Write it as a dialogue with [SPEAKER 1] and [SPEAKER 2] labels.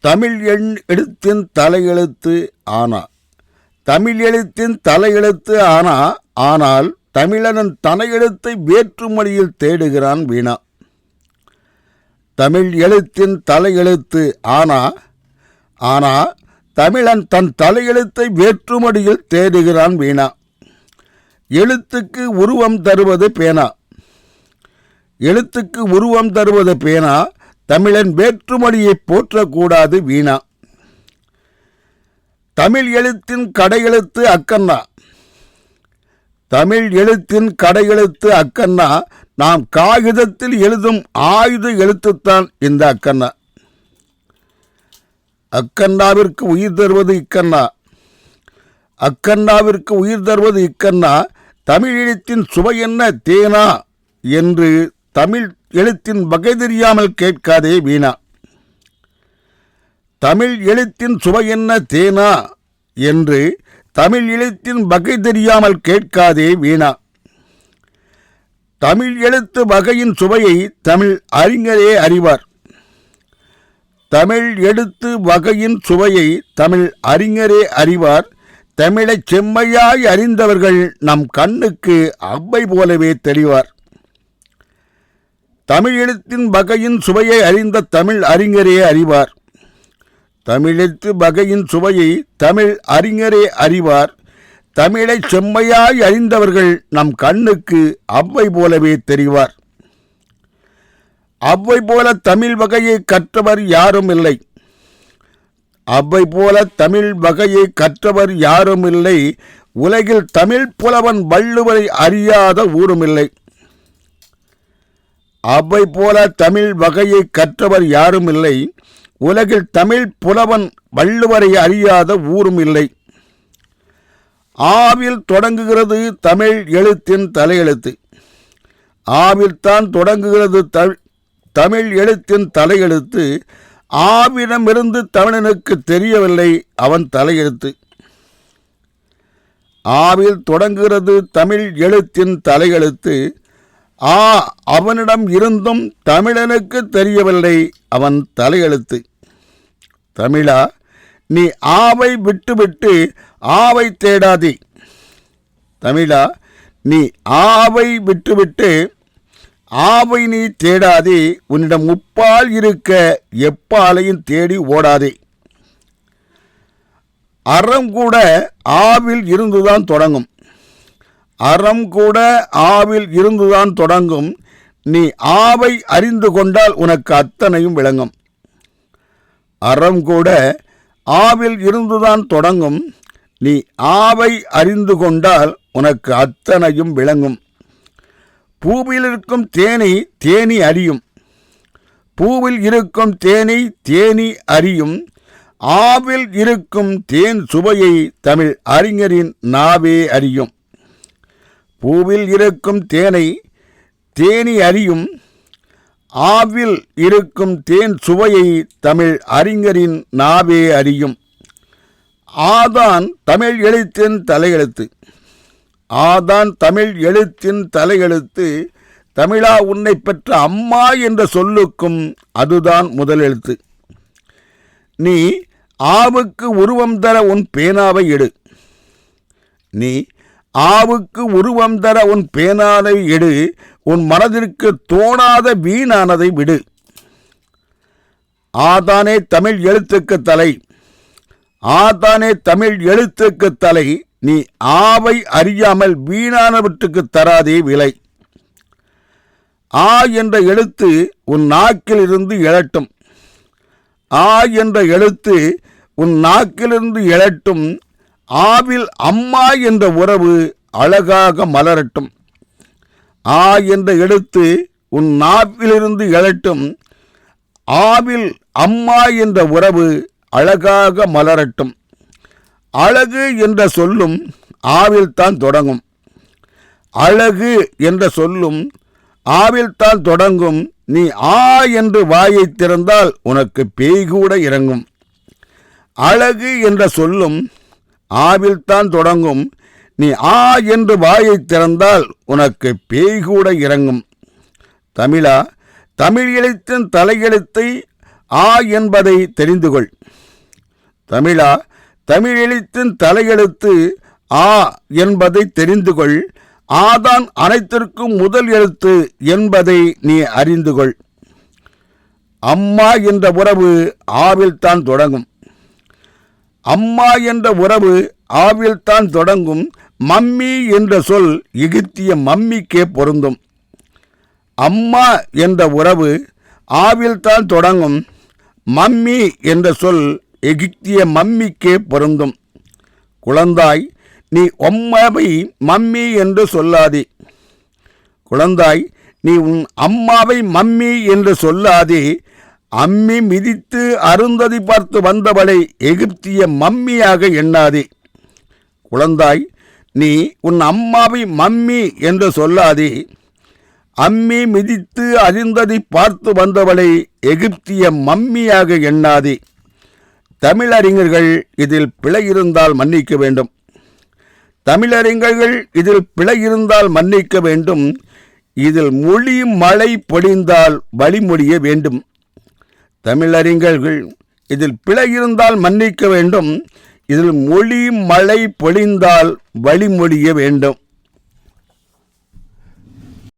[SPEAKER 1] தமிழ் எண் எழுத்தின் தலையெழுத்து ஆனா. தமிழ் எழுத்தின் தலையெழுத்து ஆனா ஆனால் தமிழனன் தலையெழுத்தை வேற்றுமொழியில் தேடுகிறான் வீணா. தமிழ் எழுத்தின் தலையெழுத்து ஆனா ஆனா தமிழன் தன் தலையெழுத்தை வேற்றுமொழியில் தேடுகிறான் வீணா. எழுத்துக்கு உருவம் தருவது பேனா. எழுத்துக்கு உருவம் தருவது பேனா தமிழன் வேற்றுமொழியை போற்றக்கூடாது வீணா. தமிழ் எழுத்தின் கடையெழுத்து அக்கண்ணா. தமிழ் எழுத்தின் கடையெழுத்து அக்கண்ணா. நாம் காகிதத்தில் எழுதும் ஆயுத எழுத்துத்தான் இந்த அக்கண்ணா. அக்கண்ணாவிற்கு உயிர் தருவது இக்கண்ணா. அக்கண்ணாவிற்கு உயிர் தருவது இக்கண்ணா. தமிழ் எழுத்தின் சுவை என்ன? தேனா என்று தமிழ் எழுத்தின் வகை தெரியாமல் கேட்காதே வீணா. தமிழ் எழுத்தின் சுவை என்ன தேனா என்று தமிழ் எழுத்தின் வகை தெரியாமல் கேட்காதே வீணா. தமிழ் எழுத்து வகையின் சுவையை தமிழ் அறிஞரே அறிவார். தமிழ் எழுத்து வகையின் சுவையை தமிழ் அறிஞரே அறிவார். தமிழைச் செம்மையாய் அறிந்தவர்கள் நம் கண்ணுக்கு அவ்வை போலவே தெளிவார். தமிழ் எழுத்தின் வகையின் சுவையை அறிந்த தமிழ் அறிஞரே அறிவார். தமிழெழுத்து வகையின் சுவையை தமிழ் அறிஞரே அறிவார். தமிழைச் செம்மையாய் அறிந்தவர்கள் நம் கண்ணுக்கு அவ்வை போலவே தெரிவார். அவ்வை போல தமிழ் வகையை கற்றவர் யாரும் இல்லை. அவ்வை போல தமிழ் வகையை கற்றவர் யாரும் இல்லை. உலகில் தமிழ் புலவன் வள்ளுவரை அறியாத ஊருமில்லை அவை போல தமிழ் வகையை கற்றவர் யாரும் இல்லை. உலகில் தமிழ் புலவன் வள்ளுவரை அறியாத ஊரும் இல்லை. ஆவில் தொடங்குகிறது தமிழ் எழுத்தின் தலையெழுத்து. ஆவில்தான் தொடங்குகிறது த- தமிழ் எழுத்தின் தலையெழுத்து. ஆவிடமிருந்து தமிழனுக்கு தெரியவில்லை அவன் தலையெழுத்து. ஆவில் தொடங்குகிறது தமிழ் எழுத்தின் தலையெழுத்து. ஆ அவனிடம் இருந்தும் தமிழனுக்கு தெரியவில்லை. அவன் தலையெழுத்து. தமிழா நீ ஆவை விட்டுவிட்டு ஆவை தேடாதே. தமிழா நீ ஆவை விட்டுவிட்டு ஆவை நீ தேடாதே. உன்னிடம் முப்பால் இருக்க எப்பாலையும் தேடி ஓடாதே. அறம் கூட ஆவில் இருந்துதான் தொடங்கும். அறம் கூட ஆவில் இருந்துதான் தொடங்கும். நீ ஆவை அறிந்து கொண்டால் உனக்கு அத்தனையும் விளங்கும். அறம் கூட ஆவில் இருந்துதான் தொடங்கும். நீ ஆவை அறிந்து கொண்டால் உனக்கு அத்தனையும் விளங்கும். பூவில் இருக்கும் தேனி தேனி அறியும். பூவில் இருக்கும் தேனி தேனி அறியும். ஆவில் இருக்கும் தேன் சுவையை தமிழ் அறிஞரின் நாவே அறியும். பூவில் இருக்கும் தேனை தேனி அறியும் ஆவில் இருக்கும் தேன் சுவையை தமிழ் அறிஞரின் நாவே அறியும். ஆதான் தமிழ் எழுத்தின் தலையெழுத்து. ஆதான் தமிழ் எழுத்தின் தலையெழுத்து தமிழா உன்னை பெற்ற அம்மா என்ற சொல்லுக்கும் அதுதான் முதல் எழுத்து. நீ ஆவுக்கு உருவம் தர உன் பேனாவை எடு. நீ ஆவுக்கு உருவம் தர உன் பேனானை எடு. உன் மனதிற்கு தோணாத வீணானதை விடு. ஆதானே தமிழ் எழுத்துக்கு தலை. ஆதானே தமிழ் எழுத்துக்கு தலை. நீ ஆவை அறியாமல் வீணானவற்றுக்கு தராதே விலை. ஆ என்ற எழுத்து உன் நாக்கில் இருந்து எழட்டும். ஆ என்ற எழுத்து உன் நாக்கிலிருந்து எழட்டும். ஆவில் அம்மா என்ற உறவு அழகாக மலரட்டும். ஆ என்ற எழுத்து உன் நாவிலிருந்து எழட்டும். ஆவில் அம்மா என்ற உறவு அழகாக மலரட்டும். அழகு என்ற சொல்லும் ஆவில்தான் தொடங்கும். அழகு என்ற சொல்லும் ஆவில்தான் தொடங்கும். நீ ஆ என்று வாயை திறந்தால் உனக்கு பேய் கூட இறங்கும். அழகு என்ற சொல்லும் ஆவில்தான் தொடங்கும். நீ ஆ என்று வாயை திறந்தால் உனக்கு பேய் கூட இறங்கும். தமிழா தமிழ் எழுத்தின் தலையெழுத்தை ஆ என்பதை தெரிந்து கொள் தமிழா எழுத்தின் தலையெழுத்து ஆ என்பதை தெரிந்து கொள் ஆதான் அனைத்திற்கும் முதல் எழுத்து என்பதை நீ அறிந்து கொள் அம்மா என்ற உறவு ஆவில்தான் தொடங்கும். அம்மா என்ற உறவு ஆவில்தான் தொடங்கும் மம்மி என்ற சொல் எகிப்திய மம்மிக்கே பொருந்தும். அம்மா என்ற உறவு ஆவில்தான் தொடங்கும் மம்மி என்ற சொல் எகிப்திய மம்மிக்கே பொருந்தும். குழந்தாய் நீ அம்மாவை மம்மி என்று சொல்லாதே. குழந்தாய் நீ உன் அம்மாவை மம்மி என்று சொல்லாதே அம்மி மிதித்து அருந்ததி பார்த்து வந்தவளை எகிப்திய மம்மியாக எண்ணாதே. குழந்தாய் நீ உன் அம்மாவை மம்மி என்று சொல்லாதே. அம்மி மிதித்து அறிந்ததை பார்த்து வந்தவளை எகிப்திய மம்மியாக எண்ணாதே. தமிழறிஞர்கள் இதில் பிழை இருந்தால் மன்னிக்க வேண்டும். தமிழறிஞர்கள் இதில் பிழை இருந்தால் மன்னிக்க வேண்டும். இதில் மொழி மழை பொழிந்தால் வழிமொழிய வேண்டும். தமிழறிஞர்கள் இதில் பிழை இருந்தால் மன்னிக்க வேண்டும். இதில் மொழி மழை பொழிந்தால் வழிமொழிய வேண்டும்.